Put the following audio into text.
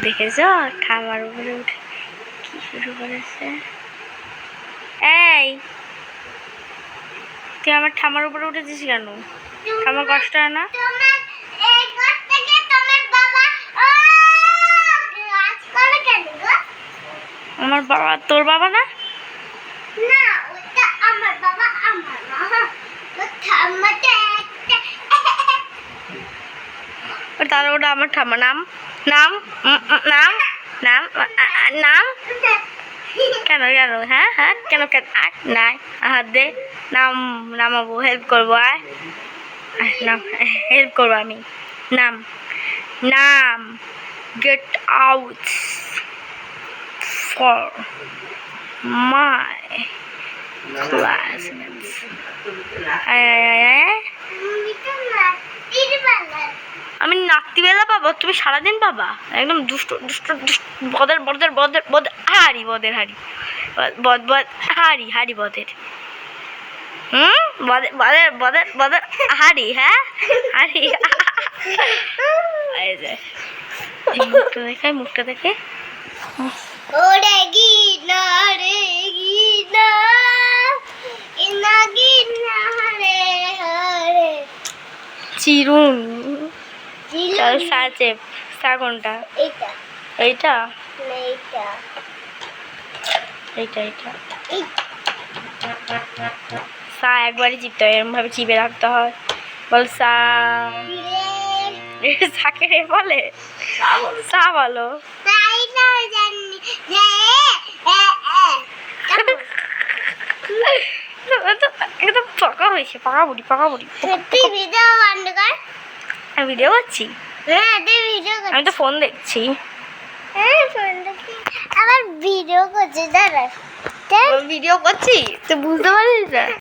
দেখেছ? উপরে উঠে কি শুরু করেছে? এই! তুই আমার ঠামার উপরে উঠেছিস কেন? আমার কষ্ট হয় না? আমার বাবা তোর বাবা না? না ওটা আমার বাবা আমার মা ঠাম্মাটা একটা ওটা আমার ঠাম্মা নাম। নাম উম, উম, নাম নাম আ, আ, আ, নাম কেন কেন হ্যাঁ হ্যাঁ কেন কেন আর নাই হাত দে নাম নামাবো হেল্প করবো আয় আয়, নাম হেল্প করবো আমি নাম নাম get out for my classmates আয় আয় আয় রাত্রিবেলা তুমি সারাদিন পাবা? একদম দুষ্ট দুষ্ট দুষ্ট বদের বদের বদের বদ হারি বদের হারি বদ- বদ হারি হারি বদের। হুম? বদের বদের বদের বদের হারি হ্যাঁ? এই মুখটা দেখে মুখটা দেখে। ওরে গিনা রে গিনা ইনা গিনা রে হরে। চিরুন। সাচে সা কোনটা এইটা না এইটা এইটা সা একবারই চিপতে হয় এরমভাবে চিপে রাখতে হয় বল সা সাকে রে বলে সা বলো এটা তো পাকা হয়েছে পাকা বুড়ি পাকা বুড়ি আমি ভিডিও করছি। হ্যাঁ ভিডিও আমি তো ফোন দেখছি। আমার আবার ভিডিও করছি দাঁড়া। ভিডিও করছি? তুই বুঝতে পারিস না?